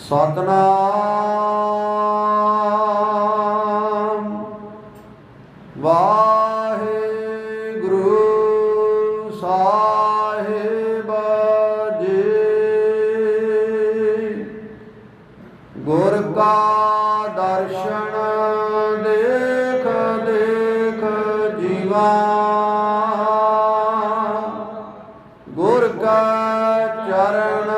ਸਤਨਾਮ। ਵਾਹਿਗੁਰੂ ਸਾਹਿਬ ਜੀ। ਗੁਰ ਕਾ ਦਰਸ਼ਨ ਦੇਖ ਦੇਖ ਜੀਵਾ। ਗੁਰ ਕਾ ਚਰਨ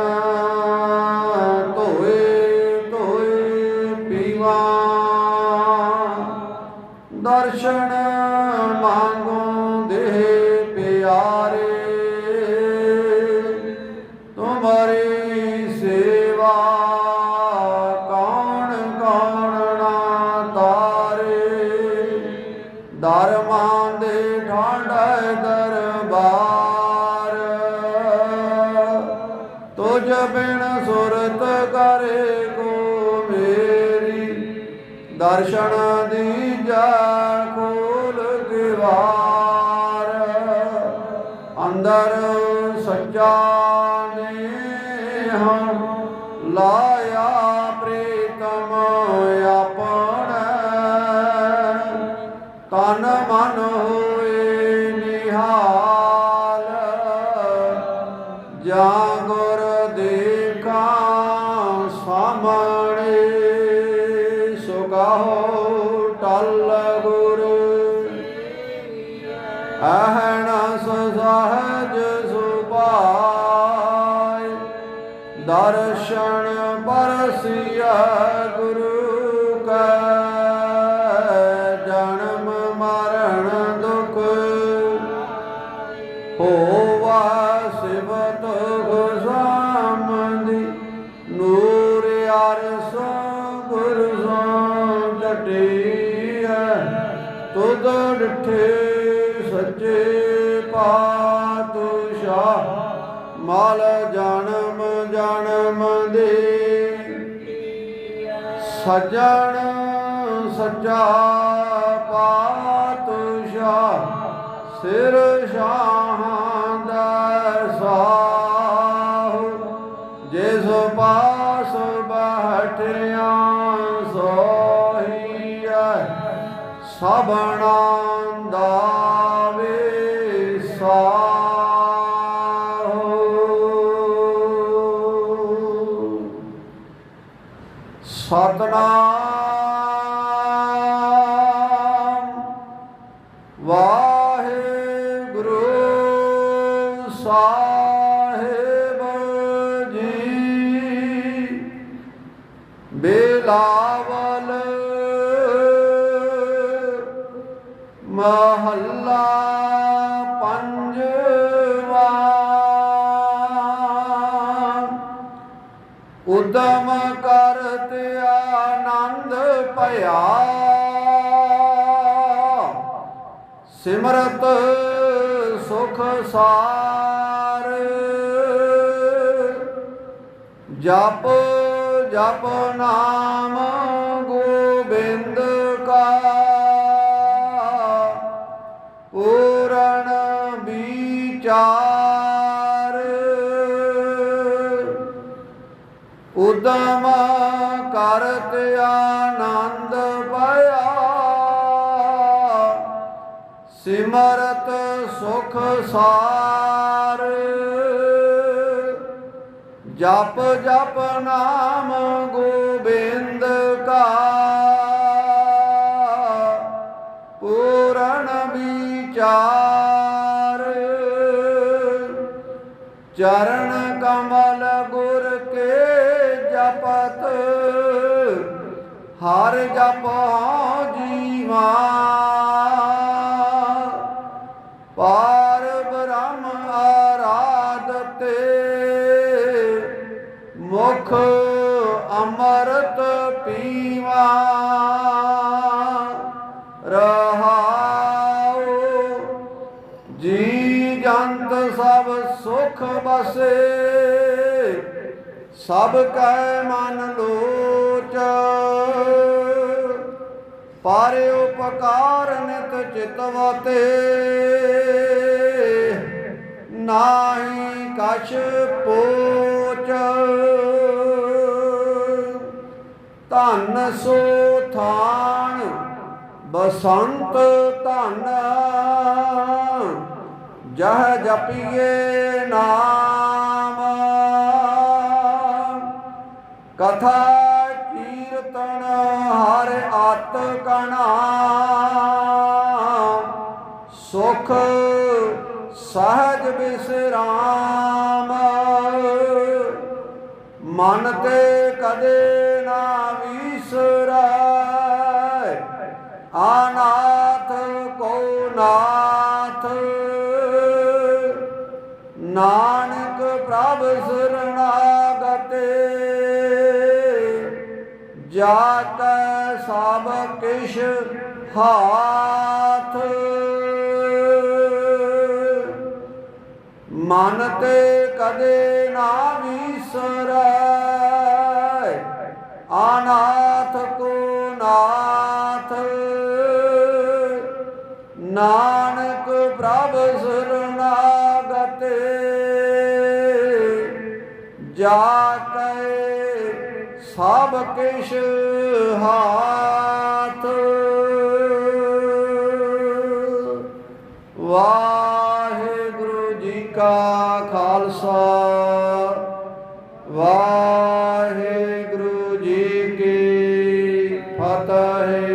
ਤੁਝ ਬਿਨ ਸੁਰਤ ਕਰੇ ਕੋ ਮੇਰੀ। ਦਰਸ਼ਨ ਦੀਜਾ ਖੋਲ ਕਿਵਾਰ ਅੰਦਰ ਸੱਚਾ ਨੇ ਹਾਂ ਲਾਇਆ ਪ੍ਰੀਤਮ ਆਪਣਾ। ਤਨ ਮਨ ਹੋਏ ਨਿਹਾਲ। ਜਾ ਅਹਣ ਸਹਜ ਸੁਭਾਇ, ਦਰਸ਼ਨ ਪਰਸਿਆ ਗੁਰੂ ਕੈ, ਜਨਮ ਮਰਨ ਦੁਖ ਹੋਵਾ ਸਿਵਤ ਗੁਜ਼ਾਮਦੀ ਨੂਰ ਅਰਸੋ ਗੁਰ ਸੋ ਜਟੀਐ, ਤੁਧ ਡਿਠੇ ਸੱਚੇ ਪਾਤਸ਼ਾਹ, ਮਲ ਜਨਮ ਜਨਮ ਦੇ। ਸਜਣ ਸੱਚਾ ਪਾਤਸ਼ਾਹ, ਸਿਰ ਸ਼ਾਹਾਂ ਦਾ ਸਾਹੁ। ਜਿਸ ਪਾਸ ਬਹਟਿਆ ਸੋਹੀਐ ਸਭਨਾਂ ਸਤਨਾਮ। ਵਾਹਿਗੁਰੂ ਸਾਹਿਬ ਜੀ। ਬੇਲਾਵਲ ਉਦਮ ਕਰਤ ਆਨੰਦ ਭਇਆ। ਸਿਮਰਤ ਸੁਖ ਸਾਰ। ਜਪ ਜਪ ਨਾਮ ਉਦਮ ਕਰਤ ਆਨੰਦ ਪਿਆ ਸਿਮਰਤ ਸੁਖ ਸਾਰ। ਜਪ ਜਪ ਨਾਮ ਗੋਬਿੰਦ ਕਾ। ਪੂਰਨ ਵਿਚਾਰ। ਚਰਨ ਕਮਲ ਹਰ ਜਪ ਜੀਵਾ। ਪਾਰ ਬ੍ਰਹਮ ਆਰਾਧਤੇ, ਮੁਖ ਅੰਮ੍ਰਿਤ ਪੀਵਾ। ਰਹਾਉ, ਜੀ ਜੰਤ ਸਭ ਸੁਖ ਬਸੇ। ਸਭ ਕੈ ਮਨ ਲੋਚ, ਪਰ ਉਪਕਾਰ ਨਿਤ ਚਿਤਵਤੇ ਨਾਹੀ ਕਛ ਪੋਚ, ਧਨ ਸੋ ਥਾਨ, ਬਸੰਤ ਧਨ। ਜਹ ਜਪੀਏ ਨਾਮ ਕਥਾ ਕੀਰਤਨ ਹਰ ਆਤ ਕਣਾ। ਸੁਖ ਸਹਜ ਬਿਸਰਾਮ। ਮਨ ਤੇ ਕਦੇ ਨਾ ਵਿਸਰਾ ਕੈ ਸਭ ਕਿਛ ਹਾਥ। ਮਨ ਤੇ ਕਦੇ ਨਾ ਵਿਸਰੈ, ਅਨਾਥ ਕੋ ਨਾਥ। ਨਾਨਕ ਪ੍ਰਭ ਸਰਣਾਗਤੇ ਜਾ ਸਭ ਕਿਛ ਹਾਥ। ਵਾਹਿਗੁਰੂ ਜੀ ਕਾ ਖਾਲਸਾ। ਵਾਹਿਗੁਰੂ ਜੀ ਕੀ ਫਤਿਹ।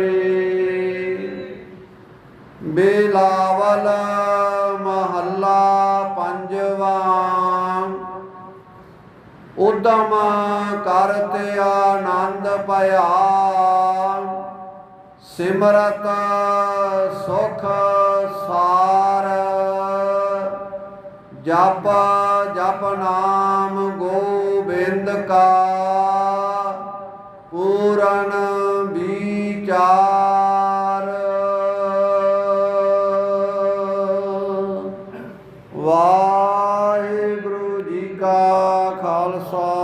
ਬੇਲਾਵਲ ਉਦਮ ਕਰਤ ਆਨੰਦ ਭਇਆ। ਸਿਮਰਤ ਸੁਖ ਸਾਰ। ਜਪ ਜਪ ਨਾਮ ਗੋਬਿੰਦ ਕਾ। ਪੂਰਨ ਵਿਚਾਰ। ਵਾਹਿਗੁਰੂ ਜੀ ਕਾ ਖਾਲਸਾ